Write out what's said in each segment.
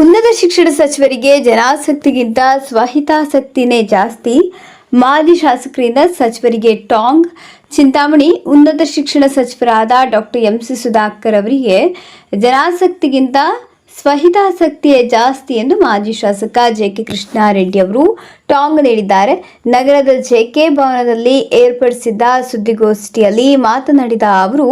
ಉನ್ನತ ಶಿಕ್ಷಣ ಸಚಿವರಿಗೆ ಜನಾಸಕ್ತಿಗಿಂತ ಸ್ವಹಿತಾಸಕ್ತಿನೇ ಜಾಸ್ತಿ. ಮಾಜಿ ಶಾಸಕರಿಂದ ಸಚಿವರಿಗೆ ಟಾಂಗ್. ಚಿಂತಾಮಣಿ ಉನ್ನತ ಶಿಕ್ಷಣ ಸಚಿವರಾದ ಡಾಕ್ಟರ್ ಎಂ ಸಿ ಸುಧಾಕರ್ ಅವರಿಗೆ ಜನಾಸಕ್ತಿಗಿಂತ ಸ್ವಹಿತಾಸಕ್ತಿಯೇ ಜಾಸ್ತಿ ಎಂದು ಮಾಜಿ ಶಾಸಕ ಜೆ ಕೆ ಕೃಷ್ಣಾರೆಡ್ಡಿ ಅವರು ಟಾಂಗ್ ನೀಡಿದ್ದಾರೆ. ನಗರದ ಜೆಕೆ ಭವನದಲ್ಲಿ ಏರ್ಪಡಿಸಿದ್ದ ಸುದ್ದಿಗೋಷ್ಠಿಯಲ್ಲಿ ಮಾತನಾಡಿದ ಅವರು,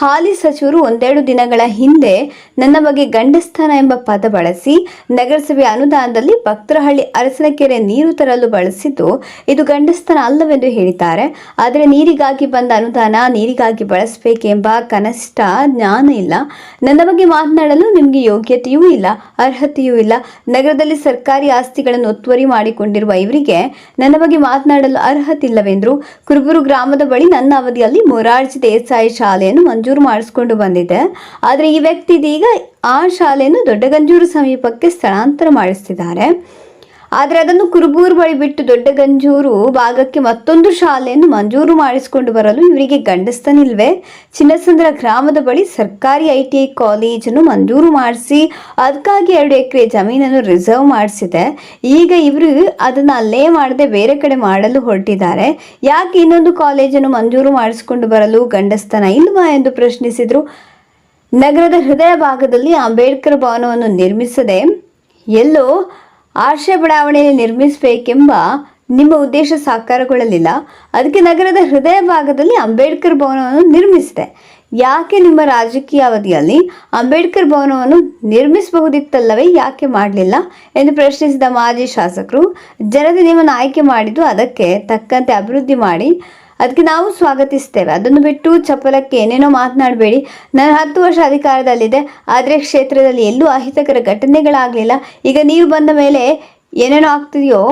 ಹಾಲಿ ಸಚಿವರು ಒಂದೆರಡು ದಿನಗಳ ಹಿಂದೆ ನನ್ನ ಬಗ್ಗೆ ಗಂಡಸ್ಥಾನ ಎಂಬ ಪದ ಬಳಸಿ ನಗರಸಭೆ ಅನುದಾನದಲ್ಲಿ ಭಕ್ತರಹಳ್ಳಿ ಅರಸನಕೆರೆ ನೀರು ತರಲು ಬಳಸಿದ್ದು ಇದು ಗಂಡಸ್ಥಾನ ಅಲ್ಲವೆಂದು ಹೇಳಿದ್ದಾರೆ. ಆದರೆ ನೀರಿಗಾಗಿ ಬಂದ ಅನುದಾನ ನೀರಿಗಾಗಿ ಬಳಸಬೇಕೆಂಬ ಕನಿಷ್ಠ ಜ್ಞಾನ ಇಲ್ಲ. ನನ್ನ ಬಗ್ಗೆ ಮಾತನಾಡಲು ನಿಮಗೆ ಯೋಗ್ಯತೆಯೂ ಇಲ್ಲ, ಅರ್ಹತೆಯೂ ಇಲ್ಲ. ನಗರದಲ್ಲಿ ಸರ್ಕಾರಿ ಆಸ್ತಿಗಳನ್ನು ಒತ್ತುವರಿ ಮಾಡಿಕೊಂಡಿರುವ ಇವರಿಗೆ ನನ್ನ ಬಗ್ಗೆ ಮಾತನಾಡಲು ಅರ್ಹತೆ ಇಲ್ಲವೆಂದರು ಕುರುಬೂರು ಗ್ರಾಮದ ಬಳಿ ನನ್ನ ಅವಧಿಯಲ್ಲಿ ಮೊರಾರ್ಜಿ ದೇಸಾಯಿ ಶಾಲೆಯನ್ನು ಮಂಜೂರು ಮಾಡಿಸಿಕೊಂಡು ಬಂದಿದೆ ಆದರೆ ಈ ವ್ಯಕ್ತಿ ಇದೀಗ ಆ ಶಾಲೆಯನ್ನು ದೊಡ್ಡಗಂಜೂರು ಸಮೀಪಕ್ಕೆ ಸ್ಥಳಾಂತರ ಮಾಡಿಸ್ತಿದ್ದಾರೆ. ಆದರೆ ಅದನ್ನು ಕುರುಬೂರು ಬಳಿ ಬಿಟ್ಟು ದೊಡ್ಡಗಂಜೂರು ಭಾಗಕ್ಕೆ ಮತ್ತೊಂದು ಶಾಲೆಯನ್ನು ಮಂಜೂರು ಮಾಡಿಸಿಕೊಂಡು ಬರಲು ಇವರಿಗೆ ಗಂಡಸ್ತನಿಲ್ವೇ. ಚಿನ್ನಸಂದ್ರ ಗ್ರಾಮದ ಬಳಿ ಸರ್ಕಾರಿ ಐ ಟಿ ಐ ಕಾಲೇಜನ್ನು ಮಂಜೂರು ಮಾಡಿಸಿ, ಅದಕ್ಕಾಗಿ ಎರಡು ಎಕರೆ ಜಮೀನನ್ನು ರಿಸರ್ವ್ ಮಾಡಿಸಿದೆ. ಈಗ ಇವರು ಅದನ್ನು ಅಲ್ಲೇ ಮಾಡದೆ ಬೇರೆ ಕಡೆ ಮಾಡಲು ಹೊರಟಿದ್ದಾರೆ. ಯಾಕೆ ಇನ್ನೊಂದು ಕಾಲೇಜನ್ನು ಮಂಜೂರು ಮಾಡಿಸಿಕೊಂಡು ಬರಲು ಗಂಡಸ್ತನ ಇಲ್ವಾ ಎಂದು ಪ್ರಶ್ನಿಸಿದರು. ನಗರದ ಹೃದಯ ಭಾಗದಲ್ಲಿ ಅಂಬೇಡ್ಕರ್ ಭವನವನ್ನು ನಿರ್ಮಿಸದೆ ಎಲ್ಲೋ ಆಶಯ ಬಡಾವಣೆಯಲ್ಲಿ ನಿರ್ಮಿಸಬೇಕೆಂಬ ನಿಮ್ಮ ಉದ್ದೇಶ ಸಾಕಾರಗೊಳ್ಳಲಿಲ್ಲ. ಅದಕ್ಕೆ ನಗರದ ಹೃದಯ ಭಾಗದಲ್ಲಿ ಅಂಬೇಡ್ಕರ್ ಭವನವನ್ನು ನಿರ್ಮಿಸಿದೆ. ಯಾಕೆ ನಿಮ್ಮ ರಾಜಕೀಯ ಅವಧಿಯಲ್ಲಿ ಅಂಬೇಡ್ಕರ್ ಭವನವನ್ನು ನಿರ್ಮಿಸಬಹುದಿತ್ತಲ್ಲವೇ, ಯಾಕೆ ಮಾಡಲಿಲ್ಲ ಎಂದು ಪ್ರಶ್ನಿಸಿದ ಮಾಜಿ ಶಾಸಕರು, ಜನತೆ ನಿಮ್ಮನ್ನು ಆಯ್ಕೆ ಮಾಡಿದ್ದು ಅದಕ್ಕೆ ತಕ್ಕಂತೆ ಅಭಿವೃದ್ಧಿ ಮಾಡಿ ಅದಕ್ಕೆ ನಾವು ಸ್ವಾಗತಿಸ್ತೇವೆ. ಅದನ್ನು ಬಿಟ್ಟು ಚಪ್ಪಲಕ್ಕೆ ಏನೇನೋ ಮಾತನಾಡಬೇಡಿ. ನಾನು ಹತ್ತು ವರ್ಷ ಅಧಿಕಾರದಲ್ಲಿದೆ ಆದರೆ ಕ್ಷೇತ್ರದಲ್ಲಿ ಎಲ್ಲೂ ಅಹಿತಕರ ಘಟನೆಗಳಾಗಲಿಲ್ಲ. ಈಗ ನೀವು ಬಂದ ಮೇಲೆ ಏನೇನೋ ಆಗ್ತಿದೆಯೋ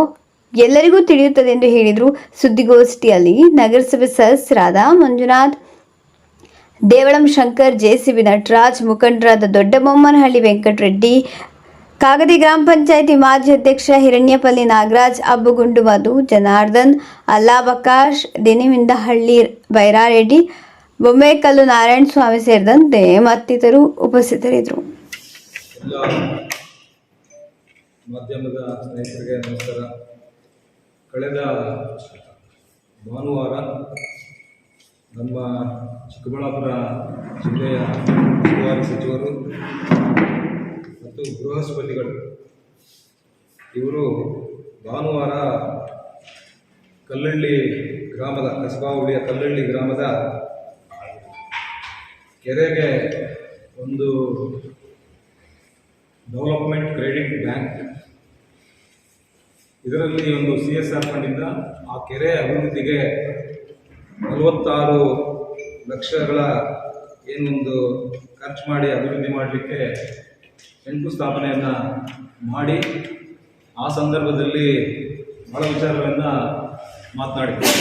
ಎಲ್ಲರಿಗೂ ತಿಳಿಯುತ್ತದೆ ಎಂದು ಹೇಳಿದರು ಸುದ್ದಿಗೋಷ್ಠಿಯಲ್ಲಿ ನಗರಸಭೆ ಸದಸ್ಯರಾದ ಮಂಜುನಾಥ್, ದೇವಳಂ ಶಂಕರ್, ಜೆಸಿಬಿ ನಟರಾಜ್, ಮುಖಂಡರಾದ ದೊಡ್ಡಬೊಮ್ಮನಹಳ್ಳಿ ವೆಂಕಟರೆಡ್ಡಿ ಕಾಗದಿ ಗ್ರಾಮ ಪಂಚಾಯಿತಿ ಮಾಜಿ ಅಧ್ಯಕ್ಷ ಹಿರಣ್ಯಪಲ್ಲಿ ನಾಗರಾಜ್ ಅಬ್ಬುಗುಂಡು ಮಧು ಜನಾರ್ದನ್, ಅಲ್ಲಾಬಕಾಶ್ ದಿನಿಮಿಂದಹಳ್ಳಿ ಬೈರಾರೆಡ್ಡಿ, ಬೊಮ್ಮೇಕಲ್ಲು ನಾರಾಯಣ ಸ್ವಾಮಿ ಸೇರಿದಂತೆ ಮತ್ತಿತರರು ಉಪಸ್ಥಿತರಿದ್ದರು. ಮಾಧ್ಯಮದ ಸ್ನೇಹಿತರಿಗೆ ನಮಸ್ಕಾರ. ಕಳೆದ ಭಾನುವಾರ ನಮ್ಮ ಚಿಕ್ಕಬಳ್ಳಾಪುರ ಜಿಲ್ಲೆಯ ಉಸ್ತುವಾರಿ ಸಚಿವರು ಮತ್ತು ಬೃಹಸ್ಪತಿಗಳು. ಇವರು ಭಾನುವಾರ ಕಲ್ಲಳ್ಳಿ ಗ್ರಾಮದ, ಕಸಬಾ ಹುಳಿಯ ಕಲ್ಲಳ್ಳಿ ಗ್ರಾಮದ ಕೆರೆಗೆ ಒಂದು ಡೆವಲಪ್ಮೆಂಟ್ ಕ್ರೆಡಿಟ್ ಬ್ಯಾಂಕ್. ಇದರಲ್ಲಿ ಒಂದು ಸಿ ಎಸ್ ಆರ್ ಫಂಡಿಂದ ಆ ಕೆರೆ ಅಭಿವೃದ್ಧಿಗೆ ನಲವತ್ತಾರು ಲಕ್ಷಗಳ ಏನೊಂದು ಖರ್ಚು ಮಾಡಿ ಅಭಿವೃದ್ಧಿ ಮಾಡಲಿಕ್ಕೆ ಶಂಕುಸ್ಥಾಪನೆಯನ್ನು ಮಾಡಿ ಆ ಸಂದರ್ಭದಲ್ಲಿ ಬಹಳ ವಿಚಾರಗಳನ್ನು ಮಾತನಾಡಿದ್ದೆ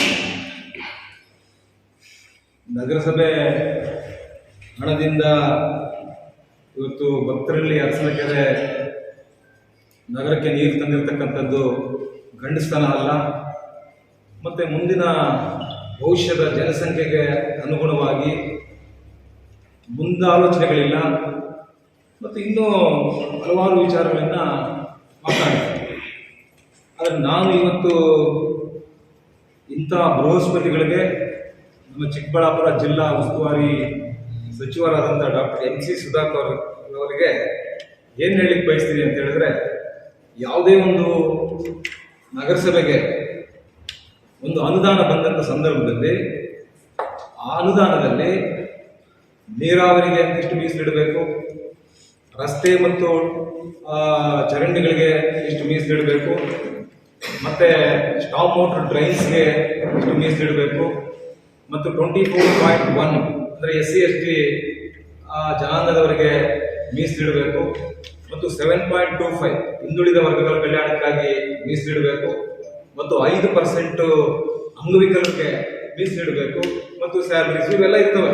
ನಗರಸಭೆ ಹಣದಿಂದ ಇವತ್ತು ಭಕ್ತರಲ್ಲಿ ಅರಸನಕೆರೆ ನಗರಕ್ಕೆ ನೀರು ತಂದಿರತಕ್ಕಂಥದ್ದು ಗಂಡಸ್ತನ ಅಲ್ಲ. ಮತ್ತು ಮುಂದಿನ ಭವಿಷ್ಯದ ಜನಸಂಖ್ಯೆಗೆ ಅನುಗುಣವಾಗಿ ಮುಂದಾಲೋಚನೆಗಳಿಲ್ಲ. ಮತ್ತು ಇನ್ನೂ ಹಲವಾರು ವಿಚಾರಗಳನ್ನು ಮಾತಾಡ್ತೀನಿ. ಆದರೆ ನಾನು ಇವತ್ತು ಇಂಥ ಬೃಹಸ್ಪತಿಗಳಿಗೆ ನಮ್ಮ ಚಿಕ್ಕಬಳ್ಳಾಪುರ ಜಿಲ್ಲಾ ಉಸ್ತುವಾರಿ ಸಚಿವರಾದಂಥ ಡಾಕ್ಟರ್ ಎನ್ ಸಿ ಸುಧಾಕರ್ ಅವರಿಗೆ ಏನು ಹೇಳಲಿಕ್ಕೆ ಬಯಸ್ತೀನಿ ಅಂತ ಹೇಳಿದ್ರೆ, ಯಾವುದೇ ಒಂದು ನಗರಸಭೆಗೆ ಒಂದು ಅನುದಾನ ಬಂದಂಥ ಸಂದರ್ಭದಲ್ಲಿ ಆ ಅನುದಾನದಲ್ಲಿ ನೀರಾವರಿಗೆ ಅಂತಿಷ್ಟು ಮೀಸಲಿಡಬೇಕು ರಸ್ತೆ ಮತ್ತು ಚರಂಡಿಗಳಿಗೆ ಎಷ್ಟು ಮೀಸಲಿಡಬೇಕು ಮತ್ತು ಸ್ಟಾಪ್ ಮೋಟರ್ ಡ್ರೈನ್ಸ್ಗೆ ಇಷ್ಟು ಮೀಸಲಿಡಬೇಕು ಮತ್ತು ಟ್ವೆಂಟಿ ಫೋರ್ ಪಾಯಿಂಟ್ ಒನ್ ಅಂದರೆ ಎಸ್ ಸಿ ಎಸ್ ಟಿ ಜನಾಂಗದವರಿಗೆ ಮೀಸಲಿಡಬೇಕು ಮತ್ತು ಸೆವೆನ್ ಪಾಯಿಂಟ್ ಟೂ ಫೈವ್ ಹಿಂದುಳಿದ ವರ್ಗಗಳ ಕಲ್ಯಾಣಕ್ಕಾಗಿ ಮೀಸಲಿಡಬೇಕು ಮತ್ತು ಐದು ಪರ್ಸೆಂಟು ಅಂಗವಿಕಲರಿಗೆ ಮೀಸಲಿಡಬೇಕು ಮತ್ತು ಸ್ಯಾಲರೀಸ್ ಇವೆಲ್ಲ ಇರ್ತವೆ.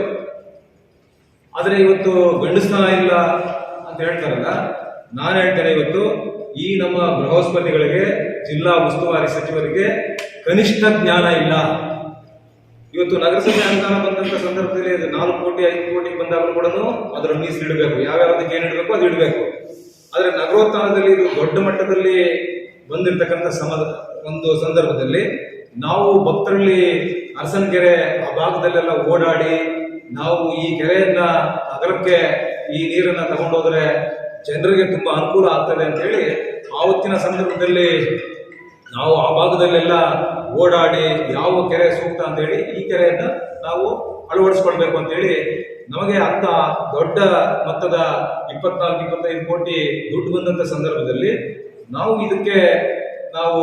ಆದರೆ ಇವತ್ತು ಗಂಡಸ್ತನ ಇಲ್ಲ ಅಂತ ಹೇಳ್ತಾರಲ್ಲ, ನಾನು ಹೇಳ್ತೇನೆ ಇವತ್ತು, ಈ ನಮ್ಮ ಬೃಹಸ್ಪತಿಗಳಿಗೆ, ಜಿಲ್ಲಾ ಉಸ್ತುವಾರಿ ಸಚಿವರಿಗೆ ಕನಿಷ್ಠ ಜ್ಞಾನ ಇಲ್ಲ. ಇವತ್ತು ನಗರಸಭೆ ಅನುದಾನ ಬಂದಂತ ಸಂದರ್ಭದಲ್ಲಿ ಅದು ನಾಲ್ಕು ಕೋಟಿ, ಐದು ಕೋಟಿ ಬಂದಾಗ ಕೂಡ ಅದರ ಮೀಸಲು ಇಡಬೇಕು ಯಾವ್ಯಾವುದಕ್ಕೆ ಏನು ಇಡಬೇಕು ಅದು ಇಡಬೇಕು. ಆದರೆ ನಗರೋತ್ಥಾನದಲ್ಲಿ ಇದು ದೊಡ್ಡ ಮಟ್ಟದಲ್ಲಿ ಬಂದಿರತಕ್ಕಂಥ ಸಮ, ಒಂದು ಸಂದರ್ಭದಲ್ಲಿ ನಾವು ಭಕ್ತರಲ್ಲಿ ಅರಸನಕೆರೆ ಆ ಭಾಗದಲ್ಲೆಲ್ಲ ಓಡಾಡಿ, ನಾವು ಈ ಕೆರೆಯನ್ನ ನಗರಕ್ಕೆ ಈ ನೀರನ್ನ ತಗೊಂಡೋದ್ರೆ ಜನರಿಗೆ ತುಂಬಾ ಅನುಕೂಲ ಆಗ್ತದೆ ಅಂತ ಹೇಳಿ ಆವತ್ತಿನ ಸಂದರ್ಭದಲ್ಲಿ ನಾವು ಆ ಭಾಗದಲ್ಲೆಲ್ಲ ಓಡಾಡಿ ಯಾವ ಕೆರೆ ಸೂಕ್ತ ಅಂತ ಹೇಳಿ ಈ ಕೆರೆಯನ್ನು ನಾವು ಅಳವಡಿಸ್ಕೊಳ್ಬೇಕು ಅಂತ ಹೇಳಿ ನಮಗೆ ಅಂತ ದೊಡ್ಡ ಮೊತ್ತದ ಇಪ್ಪತ್ನಾಲ್ಕು, ಇಪ್ಪತ್ತೈದು ಕೋಟಿ ದುಡ್ಡು ಬಂದಂತ ಸಂದರ್ಭದಲ್ಲಿ ನಾವು ಇದಕ್ಕೆ ನಾವು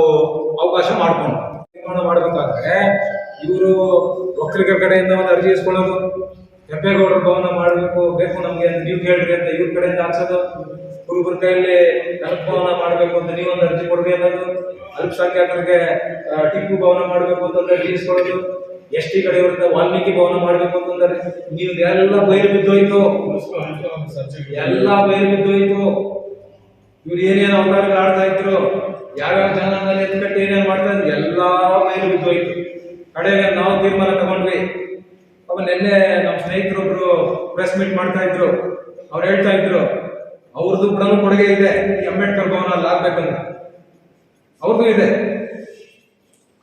ಅವಕಾಶ ಮಾಡ್ಕೊಂಡು ನಿರ್ಮಾಣ ಮಾಡಬೇಕಾದ್ರೆ ಇವರು ಒಕ್ಕಲಿಗರ ಕಡೆಯಿಂದ ಒಂದು ಅರ್ಜಿ ಇಸ್ಕೊಳ್ಳೋದು ಕೆಂಪೇಗೌಡರ ಭವನ ಮಾಡಬೇಕು, ಬೇಕು ನಮ್ಗೆ ನೀವು ಕೇಳ್ರಿ ಅಂತ ಇವ್ರ ಕಡೆಯಿಂದ ಹಾಕ್ಸೋದು. ಹುಡುಗರ ಕೈಯಲ್ಲಿ ಭವನ ಮಾಡಬೇಕು ಅಂತ ನೀವೊಂದು ಅರ್ಜಿ ಕೊಡ್ರಿ ಅನ್ನೋದು. ಅಲ್ಪಸಂಖ್ಯಾತರಿಗೆ ಟಿಪ್ಪು ಭವನ ಮಾಡಬೇಕು ಅಂತಂದ್ರೆ ಟೀಸ್ ಕೊಡೋದು ಎಸ್ ಟಿ ಕಡೆಯವರಿಂದ ವಾಲ್ಮೀಕಿ ಭವನ ಮಾಡಬೇಕು ಅಂತಂದ್ರೆ ನೀವು ಎಲ್ಲ ಬೈರು ಬಿದ್ದೋಯ್ತು. ಎಲ್ಲ ಬೈರು ಬಿದ್ದೋಯ್ತು. ಇವ್ರು ಏನೇನು ಅವತಾರಗಳು ಆಡ್ತಾ ಇದ್ರು. ಯಾವ್ಯಾವ ಜನಾಂಗದಲ್ಲಿ ಎತ್ಕಟ್ಟು ಏನೇನು ಮಾಡ್ತಾ ಇದ್ರು, ಎಲ್ಲ ಬೈರು ಬಿದ್ದೋಯ್ತು. ಕಡೆಗೆ ನಾವು ತೀರ್ಮಾನ ತಗೊಂಡ್ವಿ. ಅವ ನಿನ್ನೆ ನಮ್ಮ ಸ್ನೇಹಿತರೊಬ್ರು ಪ್ರೆಸ್ ಮೀಟ್ ಮಾಡ್ತಾ ಇದ್ರು. ಅವ್ರು ಹೇಳ್ತಾ ಇದ್ರು ಅವ್ರದ್ದು ಕೂಡ ಕೊಡುಗೆ ಇದೆ ಅಂಬೇಡ್ಕರ್ ಭವನ ಅಲ್ಲಿ ಆಗ್ಬೇಕಂತ. ಅವ್ರದ್ದು ಇದೆ.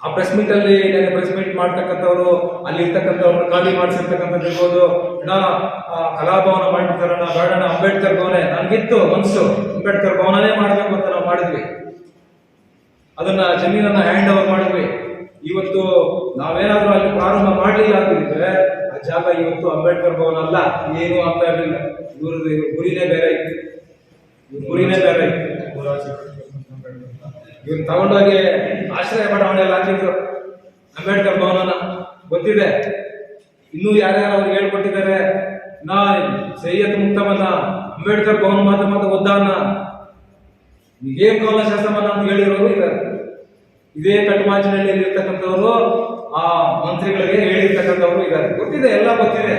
ಆ ಪ್ರೆಸ್ ಮೀಟ್ ಅಲ್ಲಿ ನನಗೆ ಪ್ರೆಸ್ ಮೀಟ್ ಮಾಡ್ತಕ್ಕಂಥವ್ರು ಅಲ್ಲಿ ಇರ್ತಕ್ಕಂಥವ್ರು ಖಾಲಿ ಮಾಡಿಸಿರ್ತಕ್ಕಂಥದ್ದು ಇರ್ಬೋದು. ಆ, ಕಲಾಭವನ ಮಾಡಿರ್ತಾರಣ ಬೇಡಣ್ಣ ಅಂಬೇಡ್ಕರ್ ಭವನ. ನನ್ಗಿತ್ತು ಮನ್ಸು. ಅಂಬೇಡ್ಕರ್ ಭವನನೇ ಮಾಡ್ಬೇಕು ಅಂತ ನಾವು ಮಾಡಿದ್ವಿ. ಅದನ್ನ ಜಮೀನನ್ನ ಹ್ಯಾಂಡ್ ಓವರ್ ಮಾಡಿದ್ವಿ. ಇವತ್ತು ನಾವೇನಾದ್ರೂ ಅಲ್ಲಿ ಪ್ರಾರಂಭ ಮಾಡಲಿಲ್ಲ ಅಂತಿದ್ರೆ ಜಾಗ ಇವತ್ತು ಅಂಬೇಡ್ಕರ್ ಭವನ ಅಲ್ಲ, ಏನೂ ಆಗ್ತಾ ಇರಲಿಲ್ಲ. ಇವ್ರದ್ದು ಇವ್ರ ಗುರಿನೇ ಬೇರೆ ಇತ್ತು. ಗುರಿನೇ ಬೇರೆ ಇತ್ತು. ಇವ್ರು ತಗೊಂಡೋಗಿ ಆಶ್ರಯ ಬಡಾವಣೆಯಲ್ಲಿ ಹಾಕಿದ್ರು. ಅಂಬೇಡ್ಕರ್ ಭವನನ. ಗೊತ್ತಿದೆ? ಇನ್ನೂ ಯಾರ್ಯಾರು ಅವ್ರಿಗೆ ಹೇಳ್ಕೊಟ್ಟಿದ್ದಾರೆ? ನಾ ಸೈಯದ್ ಮುಕ್ತಮನ್ನ ಅಂಬೇಡ್ಕರ್ ಭವನ ಮಾತ್ರ ಮಾತ್ರ ಒದ್ದಾನ. ಏನ್ ಕವನ ಶಾಸನ ಅಂತ ಹೇಳಿರೋರು ಇದ್ದಾರೆ ಇದೇ ಕಟ್ಟುಮಾಚಿನಲ್ಲಿ ಇರ್ತಕ್ಕಂಥವ್ರು ಆ ಮಂತ್ರಿಗಳಿಗೆ ಹೇಳಿರ್ತಕ್ಕಂಥವ್ರು ಇದ್ದಾರೆ. ಗೊತ್ತಿದೆ, ಎಲ್ಲ ಗೊತ್ತಿದೆ.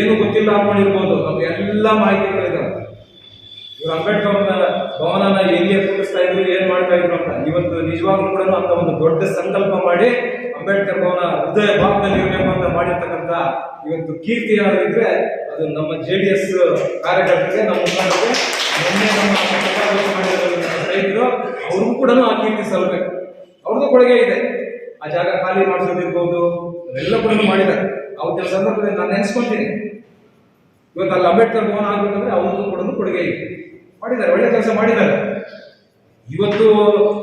ಏನು ಗೊತ್ತಿಲ್ಲ ಅನ್ಕೊಂಡಿರ್ಬೋದು ನಮ್ಗೆ ಎಲ್ಲ ಮಾಹಿತಿಗಳಿದಾವೆ. ಇವ್ರು ಅಂಬೇಡ್ಕರ್ ಭವನನ ಎಲ್ಲಿ ಕೂಡಿಸ್ತಾ ಇದ್ರು, ಏನ್ ಮಾಡ್ತಾ ಇದ್ರು ಅಂತ. ಇವತ್ತು ನಿಜವಾಗ್ಲೂ ಕೂಡ ಅಂತ ಒಂದು ದೊಡ್ಡ ಸಂಕಲ್ಪ ಮಾಡಿ ಅಂಬೇಡ್ಕರ್ ಭವನ ಹೃದಯ ಭಾಗದಲ್ಲಿ ಇರಬೇಕು ಅಂತ ಮಾಡಿರ್ತಕ್ಕಂಥ ಇವತ್ತು ಕೀರ್ತಿ ಯಾರಿದ್ರೆ, ಅದು ನಮ್ಮ ಜೆ ಡಿ ಎಸ್ ಕಾರ್ಯಕರ್ತರಿಗೆ, ನಮ್ಮ ನಮ್ಮ ರೈತರು, ಅವ್ರಿಗೂ ಕೂಡ ಆ ಕೀರ್ತಿ ಸಲ್ಲಬೇಕು. ಅವ್ರದ್ದು ಕೊಡುಗೆ ಇದೆ. ಆ ಜಾಗ ಖಾಲಿ ಮಾಡಿಸೋದಿರ್ಬೋದು. ಅವೆಲ್ಲ ಕೂಡ ಮಾಡಿದ್ದಾರೆ. ಅವತ್ತಿನ ಸಂದರ್ಭದಲ್ಲಿ ನಾನು ನೆನೆಸ್ಕೊಂತೀನಿ. ಇವತ್ತು ಅಲ್ಲಿ ಅಂಬೇಡ್ಕರ್ ಭವನ ಆಗ್ಬೇಕಂದ್ರೆ ಅವ್ರದ್ದು ಕೂಡ ಕೊಡುಗೆ ಇದೆ. ಮಾಡಿದ್ದಾರೆ, ಒಳ್ಳೆ ಕೆಲಸ ಮಾಡಿದ್ದಾರೆ. ಇವತ್ತು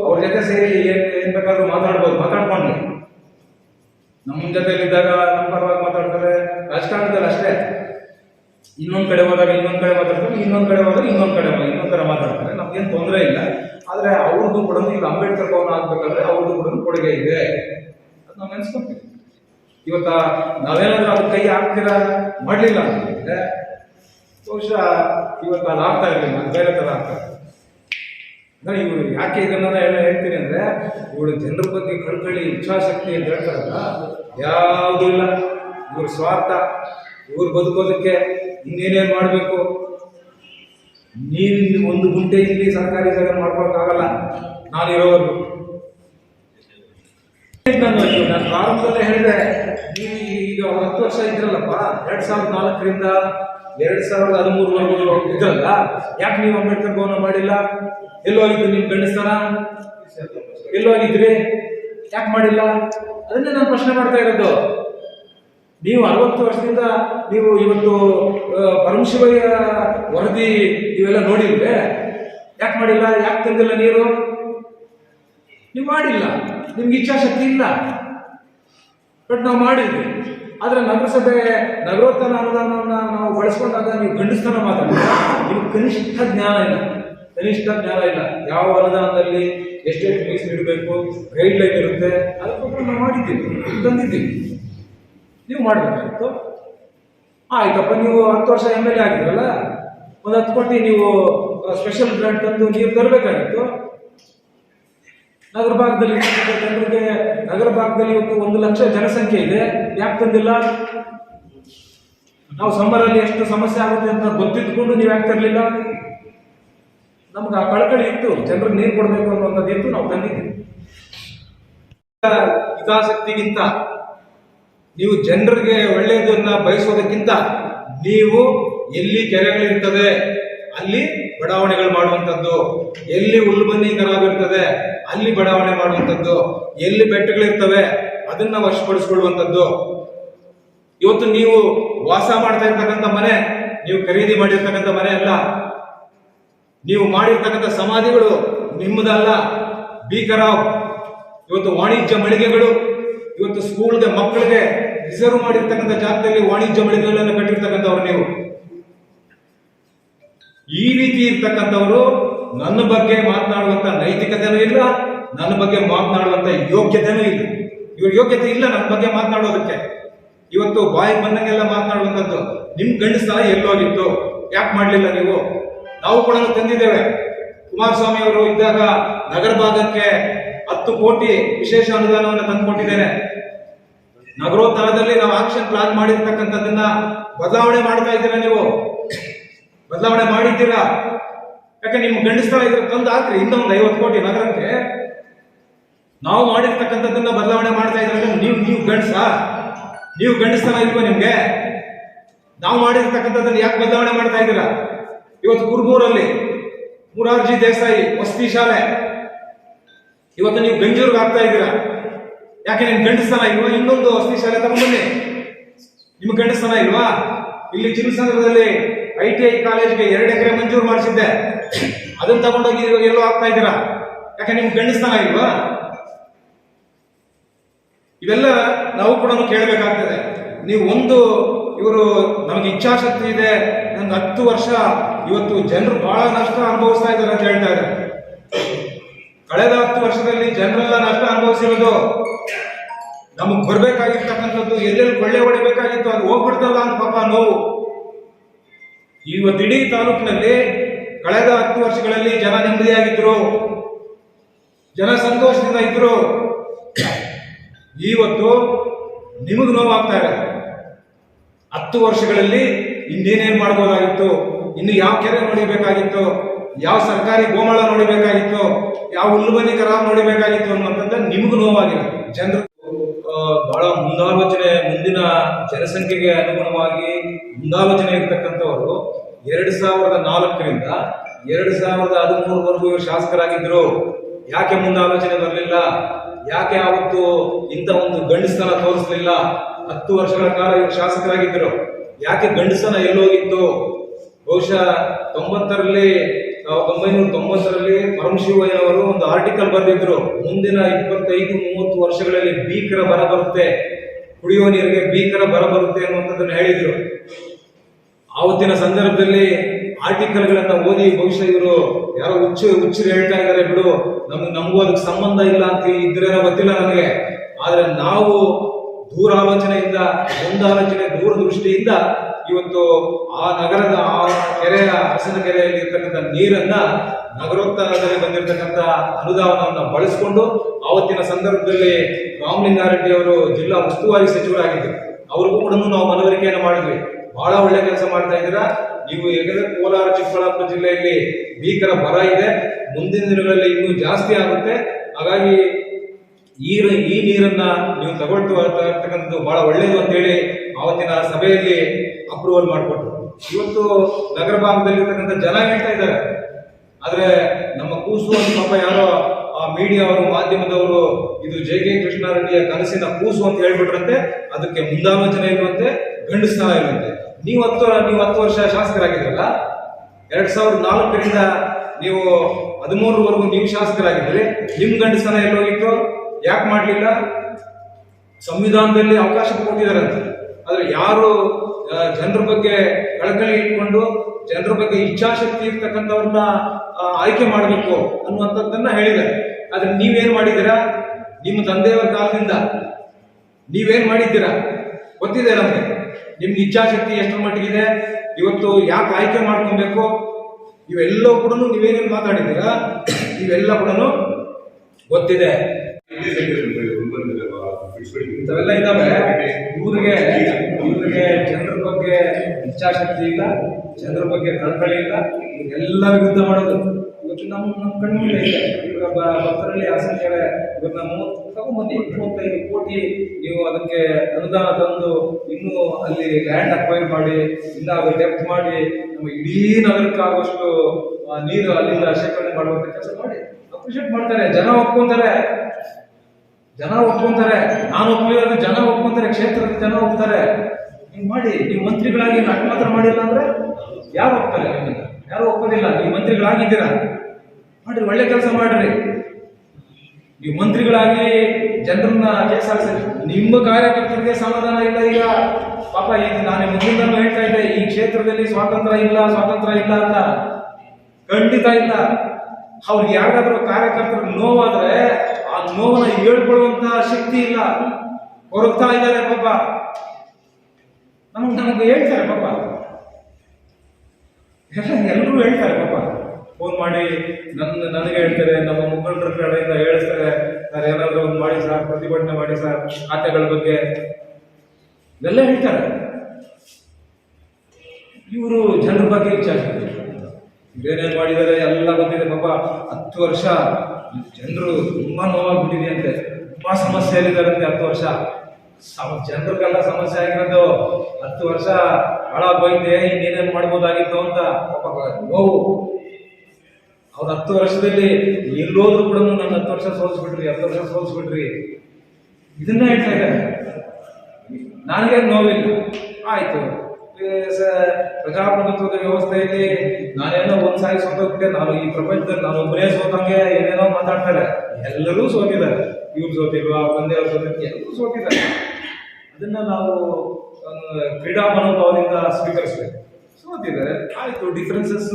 ಅವ್ರ ಜೊತೆ ಸೇರಿ ಏನ್ ಏನ್ ಬೇಕಾದ್ರೂ ಮಾತಾಡ್ಬೋದು, ಮಾತಾಡ್ಕೊಂಡ್ಲಿ. ನಮ್ಮ ಜೊತೆಯಲ್ಲಿದ್ದಾಗ ನಮ್ಮ ಪರವಾಗಿ ಮಾತಾಡ್ತಾರೆ. ರಾಜಕಾರಣದಲ್ಲಿ ಅಷ್ಟೇ. ಇನ್ನೊಂದ್ ಕಡೆ ಹೋದಾಗ ಇನ್ನೊಂದ್ ಕಡೆ ಮಾತಾಡ್ತಾರೆ, ಇನ್ನೊಂದ್ ಕಡೆ ಹೋದಾಗ ಇನ್ನೊಂದ್ ಕಡೆ ಇನ್ನೊಂದ್ ಕಡೆ ಮಾತಾಡ್ತಾರೆ. ನಮ್ಗೇನು ತೊಂದರೆ ಇಲ್ಲ. ಆದ್ರೆ ಅವ್ರದ್ದು ಕೂಡ ಈಗ ಅಂಬೇಡ್ಕರ್ ಭವನ ಆಗ್ಬೇಕಾದ್ರೆ ಅವ್ರದ್ದು ಕೂಡ ಕೊಡುಗೆ ಇದೆ ಅದು ನಾವು ನೆನ್ಸ್ಕೊಂತೀವಿ. ಇವತ್ತ ನಾವೇನಾದ್ರೂ ಅವ್ರ ಕೈ ಹಾಕ್ತೀರಾ? ಮಾಡ್ಲಿಲ್ಲ ಅಂತಂದ್ರೆ ಬಹುಶಃ ಇವತ್ತು ಅದು ಆಗ್ತಾ ಇರಲಿಲ್ಲ ಬೇರೆ ತರ ಆಗ್ತಾ. ಅಂದ್ರೆ ಇವರು ಯಾಕೆ ಇದನ್ನ ಎಲ್ಲ ಹೇಳ್ತೀನಿ ಅಂದ್ರೆ ಇವಳು ಜನರ ಬಗ್ಗೆ ಕಣ್ಕಳಿ ಇಚ್ಛಾಶಕ್ತಿ ಅಂತ ಹೇಳ್ತಾರಲ್ಲ, ಯಾವುದೂ ಇಲ್ಲ. ಇವ್ರ ಸ್ವಾರ್ಥ, ಇವ್ರು ಬದುಕೋದಕ್ಕೆ ಇನ್ನೇನೇನು ಮಾಡಬೇಕು? ನೀರಿಲ್ಲಿ ಒಂದು ಗುಂಟೆ ಇಲ್ಲಿ ಸರ್ಕಾರಿ ಜಾಗ ಮಾಡ್ಕೊಳಕ್ಕಾಗಲ್ಲ ಎರಡ್ ಸಾವಿರದ ನಾಲ್ಕರಿಂದ ಎರಡ್ ಸಾವಿರದ ಹದಿಮೂರವರೆಗೂ ಇದ್ರಲ್ಲ ಯಾಕೆ ನೀವು ಅಂಬೇಡ್ಕರ್ ಭವನ ಮಾಡಿಲ್ಲ? ಎಲ್ಲೋಗಿದ್ರು ನಿಮ್ ಗಂಡಸ್ತಾನ ಎಲ್ಲೋಗಿದ್ರಿ? ಯಾಕೆ ಮಾಡಿಲ್ಲ? ಅದನ್ನೇ ನಾನು ಪ್ರಶ್ನೆ ಮಾಡ್ತಾ ಇರೋದು. ನೀವು ಅರವತ್ತು ವರ್ಷದಿಂದ ನೀವು ಇವತ್ತು ಪರಮಶಿವಯ್ಯ ವರದಿ ಇವೆಲ್ಲ ನೋಡಿದ್ರೆ ಯಾಕೆ ಮಾಡಿಲ್ಲ? ಯಾಕೆ ತಂದಿಲ್ಲ ನೀರು? ನೀವು ಮಾಡಿಲ್ಲ. ನಿಮ್ಗೆ ಇಚ್ಛಾಶಕ್ತಿ ಇಲ್ಲ. ಬಟ್ ನಾವು ಮಾಡಿದ್ವಿ. ಆದ್ರೆ ನಗರಸಭೆ ನಗರೋತ್ಥಾನ ಅನುದಾನವನ್ನು ನಾವು ಬಳಸ್ಕೊಂಡಾಗ ನೀವು ಗಂಡಸ್ತನ ಮಾತ್ರ ನಿಮ್ಗೆ ಕನಿಷ್ಠ ಜ್ಞಾನ ಇಲ್ಲ. ಕನಿಷ್ಠ ಜ್ಞಾನ ಇಲ್ಲ. ಯಾವ ಅನುದಾನದಲ್ಲಿ ಎಷ್ಟೆಷ್ಟು ಫೀಸ್ ನೀಡಬೇಕು ಗೈಡ್ ಲೈನ್ ಇರುತ್ತೆ ಅದಕ್ಕೋಸ್ಕರ ನಾವು ಮಾಡಿದ್ದೀವಿ. ತಂದಿದ್ದೀವಿ. ನೀವು ಮಾಡಬೇಕಾಗಿತ್ತು. ಆಯ್ತಪ್ಪ, ನೀವು ಹತ್ತು ವರ್ಷ ಎಂ ಎಲ್ ಎ ಆಗಿದ್ರಲ್ಲ? ಒಂದು ಹತ್ತು ಕೋಟಿ ನೀವು ಸ್ಪೆಷಲ್ ಗ್ರಾಂಟ್ ತಂದು ನೀವು ತರಬೇಕಾಗಿತ್ತು. ನಗರ ಭಾಗದಲ್ಲಿ ಜನರಿಗೆ ನಗರ ಭಾಗದಲ್ಲಿ ಇವತ್ತು ಒಂದು ಲಕ್ಷ ಜನಸಂಖ್ಯೆ ಇದೆ. ಯಾಕೆ ತಂದಿಲ್ಲ? ನಾವು ಸಮ್ಮರಲ್ಲಿ ಎಷ್ಟು ಸಮಸ್ಯೆ ಆಗುತ್ತೆ ಅಂತ ಗೊತ್ತಿದ್ಕೊಂಡು ನೀವು ಯಾಕೆ ತರಲಿಲ್ಲ? ನಮ್ಗೆ ಆ ಕಳಕಳಿ ಇತ್ತು. ಜನರಿಗೆ ನೀರು ಕೊಡಬೇಕು ಅನ್ನುವಂಥದ್ದು ಇತ್ತು. ನಾವು ತಂದಿದ್ದೀವಿ. ಹಿತಾಸಕ್ತಿಗಿಂತ ನೀವು ಜನರಿಗೆ ಒಳ್ಳೆಯದನ್ನ ಬಯಸೋದಕ್ಕಿಂತ ನೀವು ಎಲ್ಲಿ ಕೆರೆಗಳಿರ್ತದೆ ಅಲ್ಲಿ ಬಡಾವಣೆಗಳು ಮಾಡುವಂಥದ್ದು. ಎಲ್ಲಿ ಹುಲ್ಲುಬನ್ನಿ ಕರಾಗಿರ್ತದೆ ಅಲ್ಲಿ ಬಡಾವಣೆ ಮಾಡುವಂಥದ್ದು, ಎಲ್ಲಿ ಬೆಟ್ಟಗಳಿರ್ತವೆ ಅದನ್ನ ವಶಪಡಿಸ್ಕೊಳ್ಳುವಂಥದ್ದು. ಇವತ್ತು ನೀವು ವಾಸ ಮಾಡ್ತಾ ಇರ್ತಕ್ಕಂಥ ಮನೆ, ನೀವು ಖರೀದಿ ಮಾಡಿರ್ತಕ್ಕಂಥ ಮನೆ ಅಲ್ಲ. ನೀವು ಮಾಡಿರ್ತಕ್ಕಂಥ ಸಮಾಧಿಗಳು ನಿಮ್ಮದಲ್ಲ. ಬೀಕರಾವ್ ಇವತ್ತು ವಾಣಿಜ್ಯ ಮಳಿಗೆಗಳು, ಇವತ್ತು ಸ್ಕೂಲ್ಗೆ ಮಕ್ಕಳಿಗೆ ರಿಸರ್ವ್ ಮಾಡಿರ್ತಕ್ಕಂಥ ಜಾಗದಲ್ಲಿ ವಾಣಿಜ್ಯ ಮಳಿಗೆಗಳನ್ನು ಕಟ್ಟಿರ್ತಕ್ಕಂಥವ್ರು ನೀವು. ಈ ರೀತಿ ಇರ್ತಕ್ಕಂಥವ್ರು ನನ್ನ ಬಗ್ಗೆ ಮಾತನಾಡುವಂತ ನೈತಿಕತೆನೂ ಇಲ್ಲ, ನನ್ನ ಬಗ್ಗೆ ಮಾತನಾಡುವಂತ ಯೋಗ್ಯತೆನೂ ಇಲ್ಲ. ಇವ್ರ ಯೋಗ್ಯತೆ ಇಲ್ಲ ನನ್ನ ಬಗ್ಗೆ ಮಾತನಾಡೋದಕ್ಕೆ. ಇವತ್ತು ಬಾಯಿ ಬಂದಂಗೆಲ್ಲ ಮಾತನಾಡುವಂಥದ್ದು ನಿಮ್ ಗಂಡಸ್ತಾನ ಎಲ್ಲೋಗಿತ್ತು, ಯಾಕೆ ಮಾಡ್ಲಿಲ್ಲ ನೀವು? ನಾವು ಕೂಡ ತಂದಿದ್ದೇವೆ. ಕುಮಾರಸ್ವಾಮಿ ಅವರು ಇದ್ದಾಗ ನಗರ ಭಾಗಕ್ಕೆ ಹತ್ತು ಕೋಟಿ ವಿಶೇಷ ಅನುದಾನವನ್ನು ತಂದುಕೊಟ್ಟಿದ್ದೇನೆ. ನಗರೋತ್ತರದಲ್ಲಿ ನಾವು ಆಕ್ಷನ್ ಪ್ಲಾನ್ ಮಾಡಿರ್ತಕ್ಕಂಥದ್ದನ್ನ ಬದಲಾವಣೆ ಮಾಡ್ತಾ ಇದ್ದೀರಾ ನೀವು? ಬದಲಾವಣೆ ಮಾಡಿದ್ದೀರಾ? ಯಾಕೆ ನಿಮ್ ಸ್ಥಳ ಇದ್ರೆ ತಂದು ಹಾಕ್ರಿ ಇನ್ನೊಂದು ಐವತ್ತು ಕೋಟಿ ನಗರಕ್ಕೆ ನಾವು ಮಾಡಿರ್ತಕ್ಕಂಥದ್ದನ್ನ ಬದಲಾವಣೆ ಮಾಡ್ತಾ ಇದ್ರೆ ನೀವು ನೀವು ಗಂಡಸ, ನೀವು ಗಂಡಸ್ಥಳ ಇಲ್ವಾ ನಿಮ್ಗೆ. ನಾವು ಮಾಡಿರ್ತಕ್ಕಂಥದ್ದನ್ನ ಯಾಕೆ ಬದಲಾವಣೆ ಮಾಡ್ತಾ ಇದ್ದೀರಾ? ಇವತ್ತು ಕುರ್ಬೂರಲ್ಲಿ ಮುರಾರ್ಜಿ ದೇಸಾಯಿ ವಸತಿ ಶಾಲೆ. ಇವತ್ತು ನೀವು ಗಂಜೂರ್ಗೆ ಆಗ್ತಾ ಇದ್ದೀರಾ? ಯಾಕೆ ನಿಮ್ ಗಂಡಸ್ತಾನ ಇಲ್ವಾ? ಇನ್ನೊಂದು ವಸತಿ ಶಾಲೆ ತಗೊಂಡ್ಬನ್ನಿ ನಿಮ್ಗೆ ಗಂಡಸ್ತಾನ ಇಲ್ವಾ? ಇಲ್ಲಿ ಚಿನ್ನಸಂದ್ರದಲ್ಲಿ ಐ ಟಿ ಐ ಕಾಲೇಜ್ಗೆ ಎರಡು ಎಕರೆ ಮಂಜೂರು ಮಾಡಿಸಿದ್ದೆ. ಅದನ್ನ ತಗೊಂಡೋಗಿ ಇವಾಗ ಎಲ್ಲೋ ಆಗ್ತಾ ಇದ್ದೀರಾ? ಯಾಕೆ ನಿಮ್ಗೆ ಗಂಡಿಸ್ತಾನ ಇಲ್ವಾ? ಇವೆಲ್ಲ ನಾವು ಕೂಡ ಕೇಳಬೇಕಾಗ್ತದೆ. ನೀವು ಒಂದು, ಇವರು ನಮಗೆ ಇಚ್ಛಾಶಕ್ತಿ ಇದೆ ನಂಗೆ ಹತ್ತು ವರ್ಷ, ಇವತ್ತು ಜನರು ಬಹಳ ನಷ್ಟ ಅನುಭವಿಸ್ತಾ ಇದ್ದಾರೆ ಅಂತ ಹೇಳ್ತಾ ಇದ್ದಾರೆ. ಕಳೆದ ಹತ್ತು ವರ್ಷದಲ್ಲಿ ಜನರೆಲ್ಲ ನಷ್ಟ ಅನುಭವಿಸಿರೋದು ನಮಗ್ ಬರ್ಬೇಕಾಗಿರ್ತಕ್ಕಂಥದ್ದು, ಎಲ್ಲೆಲ್ಲಿ ಒಳ್ಳೆ ಹೊಡಿಬೇಕಾಗಿತ್ತು, ಅದು ಹೋಗ್ಬಿಡ್ತಲ್ಲ ಅಂತ ಪಾಪ ನೋವು. ಇವತ್ತು ಇಡೀ ತಾಲೂಕಿನಲ್ಲಿ ಕಳೆದ ಹತ್ತು ವರ್ಷಗಳಲ್ಲಿ ಜನ ನೆಮ್ಮದಿಯಾಗಿದ್ರು. ಜನ ಸಂತೋಷದಿಂದ ಇದ್ರು. ಇವತ್ತು ನಿಮಗೆ ನೋವಾಗ್ತಾ ಇದೆ. ಹತ್ತು ವರ್ಷಗಳಲ್ಲಿ ಇನ್ನೇನೇನು ಮಾಡ್ಬೋದಾಗಿತ್ತು? ಇನ್ನು ಯಾವ ಕೆರೆ ನೋಡಿಬೇಕಾಗಿತ್ತು? ಯಾವ ಸರ್ಕಾರಿ ಗೋಮಾಳ ನೋಡಿಬೇಕಾಗಿತ್ತು? ಯಾವ ಹುಲ್ಲುಬನಿ ಕರಾಬ್ ನೋಡಿಬೇಕಾಗಿತ್ತು ಅನ್ನುವಂಥದ್ದು ನಿಮಗೂ ನೋವಾಗಿದೆ. ಜನರು ಬಹಳ ಮುಂದಾಲೋಚನೆ, ಮುಂದಿನ ಜನಸಂಖ್ಯೆಗೆ ಅನುಗುಣವಾಗಿ ಮುಂದಾಲೋಚನೆ ಇರ್ತಕ್ಕಂಥವರು ಎರಡು ಸಾವಿರದ ನಾಲ್ಕರಿಂದ ಎರಡು ಸಾವಿರದ ಹದಿಮೂರವರೆಗೂ ಇವರು ಶಾಸಕರಾಗಿದ್ರು. ಯಾಕೆ ಮುಂದಾಲೋಚನೆ ಬರಲಿಲ್ಲ? ಯಾಕೆ ಆವತ್ತು ಇಂಥ ಒಂದು ಗಂಡಸ್ತನ ತೋರಿಸಲಿಲ್ಲ? ಹತ್ತು ವರ್ಷಗಳ ಕಾಲ ಇವರು ಶಾಸಕರಾಗಿದ್ದರು ಯಾಕೆ ಗಂಡಸ್ತನ ಎಲ್ಲೋಗಿತ್ತು? ಬಹುಶಃ ತೊಂಬತ್ತರಲ್ಲಿ ಸಾವಿರದ ಒಂಬೈನೂರ ತೊಂಬತ್ತರಲ್ಲಿ ಪರಮಶಿವಯ್ಯನವರು ಒಂದು ಆರ್ಟಿಕಲ್ ಬರೆದಿದ್ರು. ಮುಂದಿನ ಇಪ್ಪತ್ತೈದು, ಮೂವತ್ತು ವರ್ಷಗಳಲ್ಲಿ ಭೀಕರ ಬರ ಬರುತ್ತೆ. ಕುಡಿಯುವ ನೀರಿಗೆ ಭೀಕರ ಬರ ಬರುತ್ತೆ ಅನ್ನುವಂಥದ್ದನ್ನು ಹೇಳಿದ್ರು. ಆವತ್ತಿನ ಸಂದರ್ಭದಲ್ಲಿ ಆರ್ಟಿಕಲ್ಗಳನ್ನು ಓದಿ ಬಹುಶಃ ಇವರು ಯಾರೋ ಹುಚ್ಚು, ಹುಚ್ಚರು ಹೇಳ್ತಾ ಇದ್ದಾರೆ ಬಿಡು. ನಮ್ಗೆ ನಮಗೂ ಅದಕ್ಕೆ ಸಂಬಂಧ ಇಲ್ಲ ಅಂತ ಇದ್ರೇನೋ ಗೊತ್ತಿಲ್ಲ ನನಗೆ ಆದ್ರೆ ನಾವು ದೂರಾಲೋಚನೆಯಿಂದ, ಮುಂದಾಲೋಚನೆ, ದೂರದೃಷ್ಟಿಯಿಂದ ಇವತ್ತು ಆ ನಗರದ, ಆ ಕೆರೆಯ ಹಸನ ಕೆರೆಯಲ್ಲಿ ಇರ್ತಕ್ಕಂಥ ನೀರನ್ನ ನಗರೋತ್ಥಾನದಲ್ಲಿ ಬಂದಿರತಕ್ಕಂಥ ಅನುದಾನವನ್ನು ಬಳಸಿಕೊಂಡು ಆವತ್ತಿನ ಸಂದರ್ಭದಲ್ಲಿ ರಾಮಲಿಂಗಾರೆಡ್ಡಿ ಅವರು ಜಿಲ್ಲಾ ಉಸ್ತುವಾರಿ ಸಚಿವರಾಗಿದ್ದರು. ಅವ್ರಿಗೂ ಕೂಡ ನಾವು ಮನವರಿಕೆಯನ್ನು ಮಾಡಿದ್ವಿ. ಬಹಳ ಒಳ್ಳೆ ಕೆಲಸ ಮಾಡ್ತಾ ಇದ್ದೀರಾ? ನೀವು ಯಾಕಂದ್ರೆ ಕೋಲಾರ, ಚಿಕ್ಕಬಳ್ಳಾಪುರ ಜಿಲ್ಲೆಯಲ್ಲಿ ಭೀಕರ ಬರ ಇದೆ. ಮುಂದಿನ ದಿನಗಳಲ್ಲಿ ಇನ್ನೂ ಜಾಸ್ತಿ ಆಗುತ್ತೆ. ಹಾಗಾಗಿ ಈ ಈ ನೀರನ್ನ ನೀವು ತಗೊಳ್ತು ಇರ್ತಕ್ಕಂಥದ್ದು ಬಹಳ ಒಳ್ಳೆಯದು ಅಂತೇಳಿ ಆವತ್ತಿನ ಸಭೆಯಲ್ಲಿ ಅಪ್ರೂವಲ್ ಮಾಡಿಕೊಟ್ರು. ಇವತ್ತು ನಗರ ಭಾಗದಲ್ಲಿರ್ತಕ್ಕಂಥ ಜನ ಹೇಳ್ತಾ ಇದ್ದಾರೆ. ಆದ್ರೆ ನಮ್ಮ ಕೂಸು ಅಂತ ಪಾಪ ಯಾರೋ ಆ ಮೀಡಿಯಾ ಅವರು, ಮಾಧ್ಯಮದವರು, ಇದು ಜೆ ಕೆ ಕೃಷ್ಣಾರೆಡ್ಡಿಯ ಕನಸಿನ ಕೂಸು ಅಂತ ಹೇಳ್ಬಿಟ್ರಂತೆ. ಅದಕ್ಕೆ ಮುಂದಾಲೋಚನೆ ಇರುವಂತೆ ಗಂಡಿಸ್ತಾ ಇರುವಂತೆ. ನೀವು ಹತ್ತು ನೀವು ಹತ್ತು ವರ್ಷ ಶಾಸಕರಾಗಿದ್ರಲ್ಲ, ಎರಡ್ ಸಾವಿರದ ನಾಲ್ಕರಿಂದ ನೀವು ಹದಿಮೂರವರೆಗೂ ನೀವು ಶಾಸಕರಾಗಿದ್ದರೆ ನಿಮ್ ಗಂಡಸನ ಎಲ್ಲೋಗಿತ್ತು ಯಾಕೆ ಮಾಡಲಿಲ್ಲ? ಸಂವಿಧಾನದಲ್ಲಿ ಅವಕಾಶ ಕೊಟ್ಟಿದ್ದಾರಂತೆ. ಆದ್ರೆ ಯಾರು ಜನರ ಬಗ್ಗೆ ಕಳಕಳಿ ಇಟ್ಕೊಂಡು ಜನರ ಬಗ್ಗೆ ಇಚ್ಛಾಶಕ್ತಿ ಇರ್ತಕ್ಕಂಥವ್ರನ್ನ ಆಯ್ಕೆ ಮಾಡಬೇಕು ಅನ್ನುವಂಥದ್ದನ್ನ ಹೇಳಿದ್ದಾರೆ. ಆದ್ರೆ ನೀವೇನು ಮಾಡಿದ್ದೀರಾ? ನಿಮ್ಮ ತಂದೆಯವರ ಕಾಲದಿಂದ ನೀವೇನು ಮಾಡಿದ್ದೀರಾ? ಗೊತ್ತಿದೆ ನಮ್ಗೆ. ನಿಮ್ಗೆ ಇಚ್ಛಾಶಕ್ತಿ ಎಷ್ಟರ ಮಟ್ಟಿಗಿದೆ? ಇವತ್ತು ಯಾಕೆ ಆಯ್ಕೆ ಮಾಡ್ಕೊಬೇಕು? ಇವೆಲ್ಲವೂ ಕೂಡ ನೀವೇನೇನು ಮಾತಾಡಿದ್ದೀರಾ? ಇವೆಲ್ಲ ಕೂಡ ಗೊತ್ತಿದೆ. ಇಂಥವೆಲ್ಲ ಇದಾವೆ. ಇವ್ರಿಗೆ ಇವ್ರಿಗೆ ಜನರ ಬಗ್ಗೆ ಇಚ್ಛಾಶಕ್ತಿ ಇಲ್ಲ ಜನರ ಬಗ್ಗೆ ಕಳ್ಕಳಿ ಇಲ್ಲ. ಎಲ್ಲ ವಿರುದ್ಧ ಮಾಡೋದು. ಇವತ್ತು ನಮ್ಮ ನಮ್ಮ ಕಣ್ಮುಂದೆ ಇದೆ. ಇವಾಗ ಬ- ಭಕ್ತರಲ್ಲಿ ಆಸಕ್ತಿಯರ ಇವಾಗ ಮೂವತ್ತು ತಗೊಂಬನ್ನಿ ಮೂವತ್ತೈದು ಕೋಟಿ ನೀವು ಅದಕ್ಕೆ ಅನುದಾನ ತಂದು ಇನ್ನೂ ಅಲ್ಲಿ ಲ್ಯಾಂಡ್ ಅಕ್ವೈರ್ ಮಾಡಿ ಇಲ್ಲ ಅದು ಡೆಪ್ತ್ ಮಾಡಿ ನಮ್ಮ ಇಡೀ ನಗರಕ್ಕಾಗುವಷ್ಟು ನೀರು ಅಲ್ಲಿಂದ ಶೇಖರಣೆ ಮಾಡುವಂತ ಕೆಲಸ ಮಾಡಿ. ಅಪ್ರಿಷಿಯೇಟ್ ಮಾಡ್ತಾರೆ. ಜನ ಒಪ್ಕೊಂತಾರೆ. ಜನ ಒಪ್ಕೊಂತಾರೆ. ನಾನು ಒಪ್ಲಿಲ್ಲ ಜನ ಒಪ್ಕೊಂತಾರೆ. ಕ್ಷೇತ್ರದ ಜನ ಒಪ್ತಾರೆ. ನೀವು ಮಾಡಿ. ನೀವು ಮಂತ್ರಿಗಳಾಗಿ ನಾಟಕ ಮಾತ್ರ ಮಾಡಿಲ್ಲ ಅಂದ್ರೆ ಯಾರು ಒಪ್ತಾರೆ ನಿಮ್ಮನ್ನ? ಯಾರು ಒಪ್ಪೋದಿಲ್ಲ? ನೀವು ಮಂತ್ರಿಗಳಾಗಿದ್ದೀರಾ? ಮಾಡ್ರಿ, ಒಳ್ಳೆ ಕೆಲಸ ಮಾಡ್ರಿ. ನೀವು ಮಂತ್ರಿಗಳಾಗಲಿ ಜನರನ್ನ ಕೆಲಸ ನಿಮ್ಮ ಕಾರ್ಯಕರ್ತರಿಗೆ ಸಮಾಧಾನ ಇಲ್ಲ ಈಗ. ಪಾಪ ಈಗ ನಾನು ಮುಂದಿನ ಹೇಳ್ತಾ ಇದ್ದೆ, ಈ ಕ್ಷೇತ್ರದಲ್ಲಿ ಸ್ವಾತಂತ್ರ್ಯ ಇಲ್ಲ ಸ್ವಾತಂತ್ರ್ಯ ಇಲ್ಲ ಅಂತ. ಖಂಡಿತ ಇಲ್ಲ. ಅವ್ರಿಗೆ ಯಾರಾದ್ರೂ ಕಾರ್ಯಕರ್ತರು ನೋವಾದ್ರೆ ಆ ನೋವನ್ನ ಹೇಳ್ಕೊಳ್ಳುವಂತ ಶಕ್ತಿ ಇಲ್ಲ. ಹೊರಗ್ತಾ ಇದ್ದಾರೆ ಪಾಪ. ನಮ್ಗೆ ನಮಗೆ ಹೇಳ್ತಾರೆ ಪಾಪ. ಎಲ್ಲ ಎಲ್ಲರೂ ಹೇಳ್ತಾರೆ ಪಾಪ. ಫೋನ್ ಮಾಡಿ ನನ್ನ ನನಗೆ ಹೇಳ್ತಾರೆ, ನಮ್ಮ ಮುಖಂಡರ ಕಡೆಯಿಂದ ಹೇಳ್ತಾರೆ ಸರ್, ಏನಾದರೂ ಒಂದು ಮಾಡಿ ಸರ್, ಪ್ರತಿಭಟನೆ ಮಾಡಿ ಸರ್, ಖಾತೆಗಳ ಬಗ್ಗೆ. ಇವೆಲ್ಲ ಹೇಳ್ತಾರೆ. ಇವರು ಜನರ ಬಗ್ಗೆ ವಿಚಾರಿಸ್ತಾರೆ ಬೇರೇನು ಮಾಡಿದ್ದಾರೆ, ಎಲ್ಲ ಬಂದಿದೆ, ಪಾಪ ಹತ್ತು ವರ್ಷ ಜನರು ತುಂಬ ನೋವಾಗ್ಬಿಟ್ಟಿದೆ ಅಂತೆ. ಸಮಸ್ಯೆ ಸಮಸ್ಯೆಯಲ್ಲಿದ್ದಾರಂತೆ ಹತ್ತು ವರ್ಷ. ಸಮ ಜನರಿಗೆಲ್ಲ ಸಮಸ್ಯೆ ಆಗಿರೋದು ಹತ್ತು ವರ್ಷ ಹಾಳಾಗೋಯ್ತೆ, ಇನ್ನೇನೇನು ಮಾಡ್ಬೋದಾಗಿತ್ತು ಅಂತ. ಪಾಪ ನೋವು. ಅವ್ರ ಹತ್ತು ವರ್ಷದಲ್ಲಿ ಎಲ್ಲೋದ್ರು ಕೂಡ ನನ್ನ ಹತ್ತು ವರ್ಷ ಸೋಲ್ಸ್ಬಿಟ್ರಿ, ಹತ್ತು ವರ್ಷ ಸೋಲ್ಸ್ಬಿಟ್ರಿ. ಇದನ್ನ ಹೇಳ್ತಾ ನನಗೆ ನೋವಿಲ್ಲ. ಆಯ್ತು. ಪ್ರಜಾಪ್ರಭುತ್ವದ ವ್ಯವಸ್ಥೆಯಲ್ಲಿ ನಾನೇನೋ ಒಂದ್ ಸಾರಿ ಸೋತೋಗ್ಬಿಟ್ಟೆ, ನಾನು ಈ ಪ್ರಪಂಚದಲ್ಲಿ ನಾನು ಒಬ್ಬನೇ ಸೋತಂಗೆ ಏನೇನೋ ಮಾತಾಡ್ತಾರೆ ಎಲ್ಲರೂ ಸೋತಿದ್ದಾರೆ. ಇವ್ರು ಸೋತಿಲ್ವಾ, ಒಂದೇ ಅವ್ರು ಎಲ್ಲರೂ ಸೋತಿದ್ದಾರೆ. ಅದನ್ನ ನಾವು ಕ್ರೀಡಾ ಮನೋಭಾವದಿಂದ ಸ್ವೀಕರಿಸ್ಬೇಕು. ಸೋತಿದ್ದಾರೆ ಆಯ್ತು ಡಿಫ್ರೆನ್ಸಸ್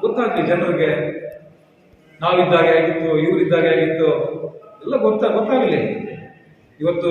ಗೊತ್ತಾಗ್ಲಿ ಜನರಿಗೆ. ನಾವಿದ್ದಾಗೆ ಆಗಿತ್ತು ಇವರಿದ್ದಾಗೆ ಆಗಿತ್ತು ಎಲ್ಲ ಗೊತ್ತಾ ಗೊತ್ತಾಗಲಿ. ಇವತ್ತು